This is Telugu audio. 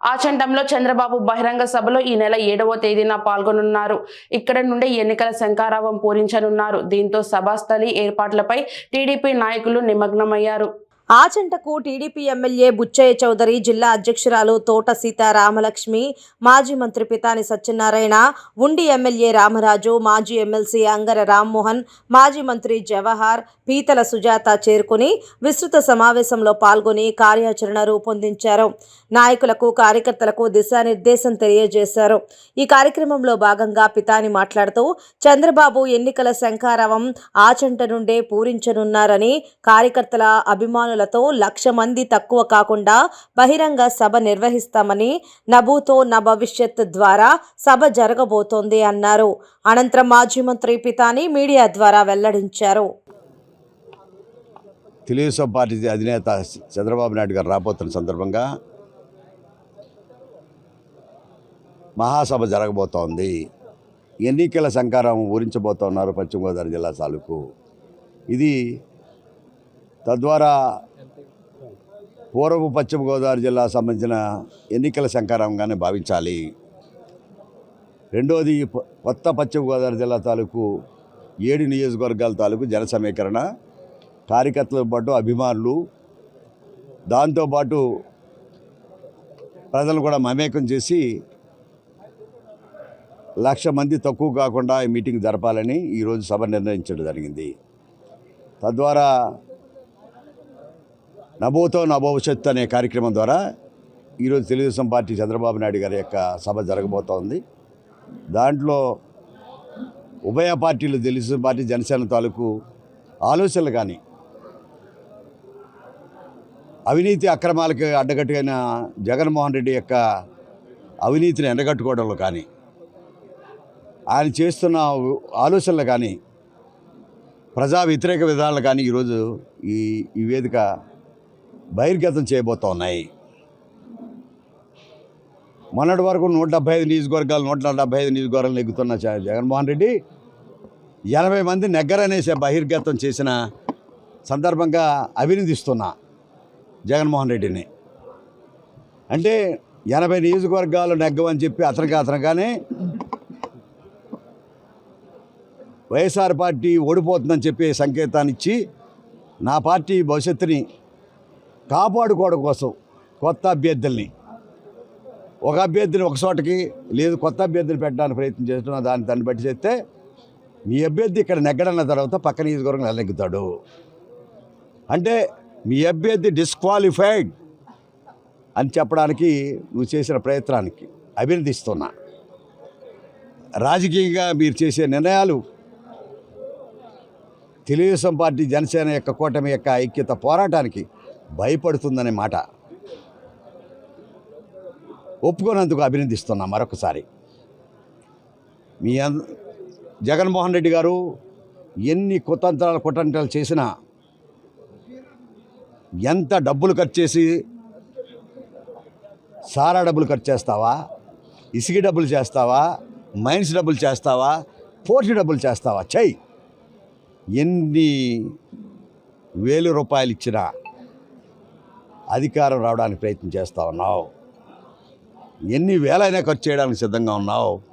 ఆచండంలో చంద్రబాబు బహిరంగ సభలో ఈ నెల ఏడవ తేదీన పాల్గొనున్నారు. ఇక్కడ నుండి ఎన్నికల శంకారావం పూరించనున్నారు. దీంతో సభాస్థలి ఏర్పాట్లపై టీడీపీ నాయకులు నిమగ్నమయ్యారు. ఆచంటకు టీడీపీ ఎమ్మెల్యే బుచ్చయ్య చౌదరి జిల్లా అధ్యక్షురాలు తోట సీత రామలక్ష్మి మాజీ మంత్రి పితాని సత్యనారాయణ ఉండి ఎమ్మెల్యే రామరాజు మాజీ ఎమ్మెల్సీ అంగర రామ్మోహన్ మాజీ మంత్రి జవహర్ పీతల సుజాత చేరుకుని విస్తృత సమావేశంలో పాల్గొని కార్యాచరణ రూపొందించారు. నాయకులకు కార్యకర్తలకు దిశానిర్దేశం తెలియజేశారు. ఈ కార్యక్రమంలో భాగంగా పితాని మాట్లాడుతూ చంద్రబాబు ఎన్నికల శంఖారావం ఆచంట నుండే పూరించనున్నారని కార్యకర్తల అభిమానులతో లక్ష మంది తక్కువ కాకుండా బహిరంగ సభ నిర్వహిస్తామని నభూతో నా భవిష్యత్ ద్వారా సభ జరగబోతోంది అన్నారు. అనంతరం మాజీ మంత్రి పితాని మీడియా ద్వారా వెల్లడించారు. తెలుగుదేశం పార్టీ అధినేత చంద్రబాబు నాయుడు గారు రాబోతున్న సందర్భంగా మహాసభ జరగబోతోంది. ఎన్నికల సంకారం ఊరించబోతున్నారు పశ్చిమ గోదావరి జిల్లా తాలూకు. ఇది తద్వారా పూర్వపు పశ్చిమ గోదావరి జిల్లా సంబంధించిన ఎన్నికల శంకారంగానే భావించాలి. రెండోది కొత్త పశ్చిమ గోదావరి జిల్లా తాలూకు ఏడు నియోజకవర్గాల తాలూకు జన సమీకరణ కార్యకర్తలతో పాటు అభిమానులు దాంతోపాటు ప్రజలు కూడా మమేకం చేసి లక్ష మంది తక్కువ కాకుండా ఈ మీటింగ్ జరపాలని ఈరోజు సభ నిర్ణయించడం జరిగింది. తద్వారా నభూతో నా భవిష్యత్ అనే కార్యక్రమం ద్వారా ఈరోజు తెలుగుదేశం పార్టీ చంద్రబాబు నాయుడు గారి యొక్క సభ జరగబోతోంది. దాంట్లో ఉభయ పార్టీలు తెలుగుదేశం పార్టీ జనసేన తాలూకు ఆలోచనలు కానీ అవినీతి అక్రమాలకు అడ్డగట్టుగైన జగన్మోహన్ రెడ్డి యొక్క అవినీతిని ఎండగట్టుకోవడంలో కానీ ఆయన చేస్తున్న ఆలోచనలు కానీ ప్రజా వ్యతిరేక విధానాలు కానీ ఈరోజు ఈ ఈ వేదిక బహిర్గతం చేయబోతా ఉన్నాయి మొన్నటి వరకు నూట డెబ్బై ఐదు నియోజకవర్గాలు నూట డెబ్బై ఐదు నియోజకవర్గాలు నెగ్గుతున్న జగన్మోహన్ రెడ్డి ఎనభై మంది నెగ్గరనేసే బహిర్గతం చేసిన సందర్భంగా అభినందిస్తున్నా జగన్మోహన్ రెడ్డిని. అంటే ఎనభై నియోజకవర్గాలు నెగ్గవని చెప్పి అతనికి అతనగానే వైఎస్ఆర్ పార్టీ ఓడిపోతుందని చెప్పే సంకేతాన్ని ఇచ్చి నా పార్టీ భవిష్యత్తుని కాపాడుకోవడం కోసం కొత్త అభ్యర్థుల్ని. ఒక అభ్యర్థిని ఒక చోటకి లేదు కొత్త అభ్యర్థిని పెట్టడానికి ప్రయత్నం చేస్తున్నా దాన్ని దాన్ని బట్టి చేస్తే మీ అభ్యర్థి ఇక్కడ నెగ్గడన్న తర్వాత పక్క నియోజకవర్గం నెగ్గుతాడు అంటే మీ అభ్యర్థి డిస్క్వాలిఫైడ్ అని చెప్పడానికి నువ్వు చేసిన ప్రయత్నానికి అభినందిస్తున్నా. రాజకీయంగా మీరు చేసే నిర్ణయాలు తెలుగుదేశం పార్టీ జనసేన యొక్క కూటమి యొక్క ఐక్యత పోరాటానికి భయపడుతుందనే మాట. ఒప్పుకోనందుకు అభినందిస్తున్నా మరొకసారి. మీ జగన్మోహన్ రెడ్డి గారు ఎన్ని కుతంత్రాలు కుటంత్రాలు చేసినా ఎంత డబ్బులు ఖర్చు చేసి సారా డబ్బులు ఖర్చు చేస్తావా? ఇసుక డబ్బులు చేస్తావా? మైన్స్ డబ్బులు చేస్తావా? పోటీ డబ్బులు చేస్తావా? చెయ్యి ఎన్ని వేలు రూపాయలు ఇచ్చినా అధికారం రావడానికి ప్రయత్నం చేస్తూ ఉన్నావు. ఎన్ని వేలైనా ఖర్చు చేయడానికి సిద్ధంగా ఉన్నావు.